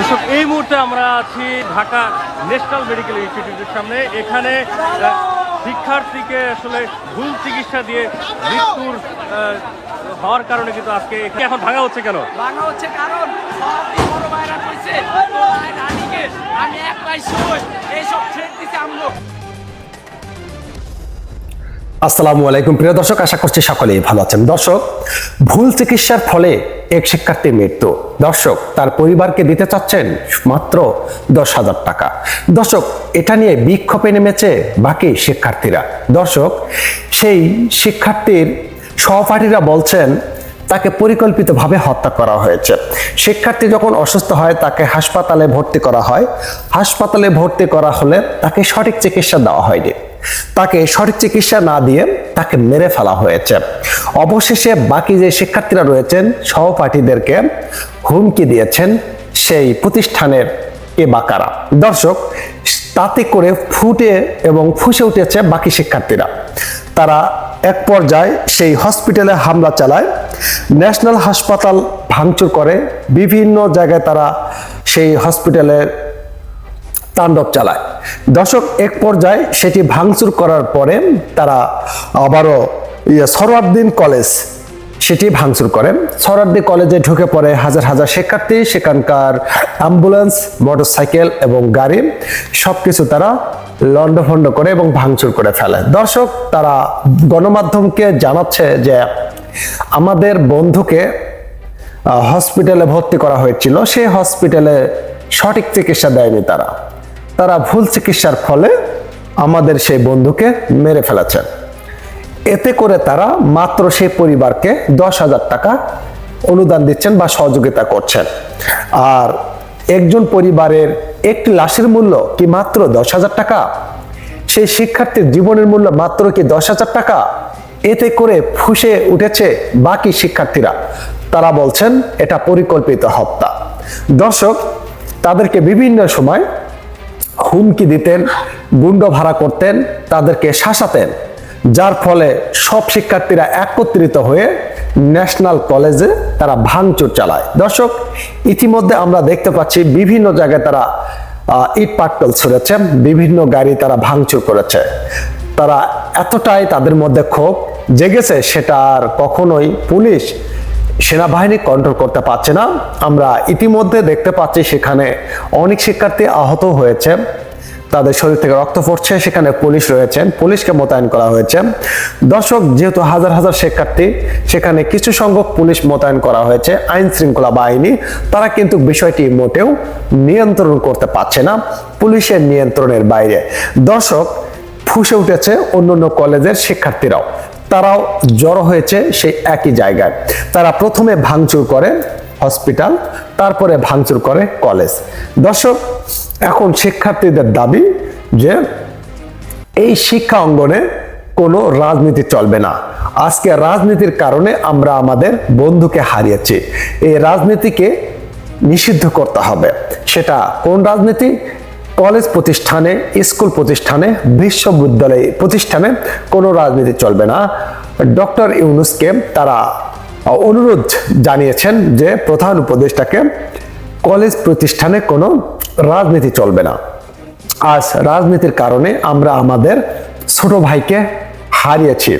দর্শক, এই মুহূর্তে আমরা আছি ঢাকা ন্যাশনাল মেডিকেল ইনস্টিটিউটের সামনে। এখানে শিক্ষার্থীকে আসলে ভুল চিকিৎসা দিয়ে মৃত্যুর হওয়ার কারণে কিন্তু আজকে এখানে এখন ভাঙা হচ্ছে কেন? ভাঙা হচ্ছে কারণ আমি এক পাই সময় এইসব ছেড়ে দিতে আমলো আসসালামু আলাইকুম। প্রিয় দর্শক, আশা করছি সকলেই ভালো আছেন। দর্শক, ভুল চিকিৎসার ফলে এক শিক্ষার্থীর মৃত্যু। দর্শক, তার পরিবারকে দিতে চাচ্ছেন মাত্র দশ হাজার টাকা। দর্শক, এটা নিয়ে বিক্ষোভে নেমেছে বাকি শিক্ষার্থীরা। দর্শক, সেই শিক্ষার্থীর সহপাঠীরা বলছেন তাকে পরিকল্পিতভাবে হত্যা করা হয়েছে। শিক্ষার্থী যখন অসুস্থ হয়, তাকে হাসপাতালে ভর্তি করা হয়। হাসপাতালে ভর্তি করা হলে তাকে সঠিক চিকিৎসা দেওয়া হয়নি। তাকে সঠিক চিকিৎসা না দিয়ে তাকে মেরে ফেলা হয়েছে। অবশেষে বাকি যে শিক্ষার্থীরা রয়েছেন, সহপাঠীদেরকে হুমকি দিয়েছেন সেই প্রতিষ্ঠানের এ বাকারা দর্শক, তাতে করে ফুটে এবং ফুসে উঠেছে বাকি শিক্ষার্থীরা। তারা এক পর্যায়ে সেই হসপিটালে হামলা চালায়। ন্যাশনাল হাসপাতাল ভাঙচুর করে। বিভিন্ন জায়গায় তারা সেই হসপিটালের তাণ্ডব চালায়। দশক এক পর্যায়ে সেটি ভাঙচুর করার পরে তারা আবারও ইয়ে সরওয়ার্দিন কলেজ সেটি ভাঙচুর করেন। সরওয়ার্দি কলেজে ঢুকে পড়ে হাজার হাজার শিক্ষার্থী, সেখানকার অ্যাম্বুলেন্স, মোটরসাইকেল এবং গাড়ি সবকিছু তারা লন্ডভন্ড করে এবং ভাঙচুর করে ফেলে। দর্শক, তারা গণমাধ্যমকে জানাচ্ছে যে আমাদের বন্ধুকে হসপিটালে ভর্তি করা হয়েছিল। সেই হসপিটালে সঠিক চিকিৎসা দেয়নি তারা। তারা ভুল চিকিৎসার ফলে আমাদের সেই বন্ধুকে মেরে ফেলেছেন এতে করে তারা মাত্র সেই পরিবারকে দশ হাজার টাকা অনুদান দিচ্ছেন বা সহযোগিতা করছেন। আর একজন পরিবারের একটি লাশের মূল্য কি মাত্র দশ হাজার টাকা? সেই শিক্ষার্থীর জীবনের মূল্য মাত্র কি দশ হাজার টাকা? এতে করে ফুসে উঠেছে বাকি শিক্ষার্থীরা। তারা বলছেন, এটা পরিকল্পিত হত্যা। দর্শক, তাদেরকে বিভিন্ন সময় হুমকি দিতেন, গুন্ড ভাড়া করতেন, তাদেরকে শাসাতেন। যার ফলে সব শিক্ষার্থীরা একত্রিত হয়ে ন্যাশনাল কলেজে তারা ভাঙচুর চালায়। দর্শক, ইতিমধ্যে আমরা দেখতে পাচ্ছি বিভিন্ন জায়গায় তারা ইট পাটকেল ছুড়েছে, বিভিন্ন গাড়ি তারা ভাঙচুর করেছে। তারা এতটাই তাদের মধ্যে ক্ষোভ জেগেছে, সেটা আর কখনোই পুলিশ, সেনাবাহিনী কন্ট্রোল করতে পারছে না। আমরা ইতিমধ্যে দেখতে পাচ্ছি সেখানে অনেক শিক্ষার্থী আহত হয়েছে। তাদের শরীর থেকে রক্ত পড়ছে, সেখানে পুলিশ রয়েছেন পুলিশকে মোতায়েন করা হয়েছে। দর্শক, যেহেতু হাজার হাজার শিক্ষার্থী, সেখানে কিছু সংখ্যক পুলিশ মোতায়েন করা হয়েছে। আইন শৃঙ্খলা বাহিনী, তারা কিন্তু বিষয়টি মোটেও নিয়ন্ত্রণ করতে পারছে না, পুলিশের নিয়ন্ত্রণের বাইরে। দর্শক, ফুসে উঠেছে অন্যান্য কলেজের শিক্ষার্থীরাও। তারাও জড়ো হয়েছে সেই একই জায়গায়। তারা প্রথমে ভাঙচুর করে হসপিটাল, তারপরে ভাঙচুর করে কলেজ। দর্শক এখন শিক্ষার্থীদের দাবি যে এই শিক্ষা অঙ্গনে কোনো রাজনীতি চলবে না। আজকে রাজনীতির কারণে আমরা আমাদের বন্ধুকে হারিয়েছি। এই রাজনীতিকে নিষিদ্ধ করতে হবে। সেটা কোন রাজনীতি? কলেজ প্রতিষ্ঠানে, স্কুল প্রতিষ্ঠানে, বিশ্ববিদ্যালয় প্রতিষ্ঠানে কোনো রাজনীতি চলবে না। ডক্টর ইউনুসকে তারা অনুরোধ জানিয়েছেন যে প্রধান উপদেষ্টাকে কলেজ প্রতিষ্ঠানে কোনো রাজনীতি চলবে না। আজ রাজনীতির কারণে আমরা আমাদের ছোট ভাইকে হারিয়েছি।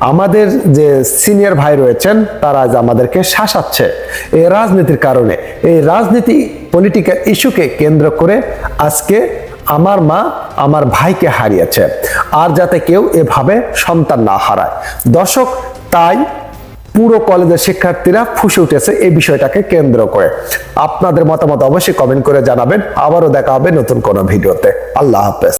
আমাদের যে সিনিয়র ভাই রয়েছেন, তারা আজ আমাদেরকে শাসাচ্ছে। এই রাজনীতির কারণে, এই রাজনীতি পলিটিক্যাল ইস্যুকে কেন্দ্র করে আজকে আমার মা আমার ভাইকে হারিয়েছে। আর যাতে কেউ এভাবে সন্তান না হারায়। দর্শক, তাই পুরো কলেজের শিক্ষার্থীরা ফুসে উঠেছে এই বিষয়টাকে কেন্দ্র করে। আপনাদের মতামত অবশ্যই কমেন্ট করে জানাবেন। আবারও দেখা হবে নতুন কোনো ভিডিওতে। আল্লাহ হাফেজ।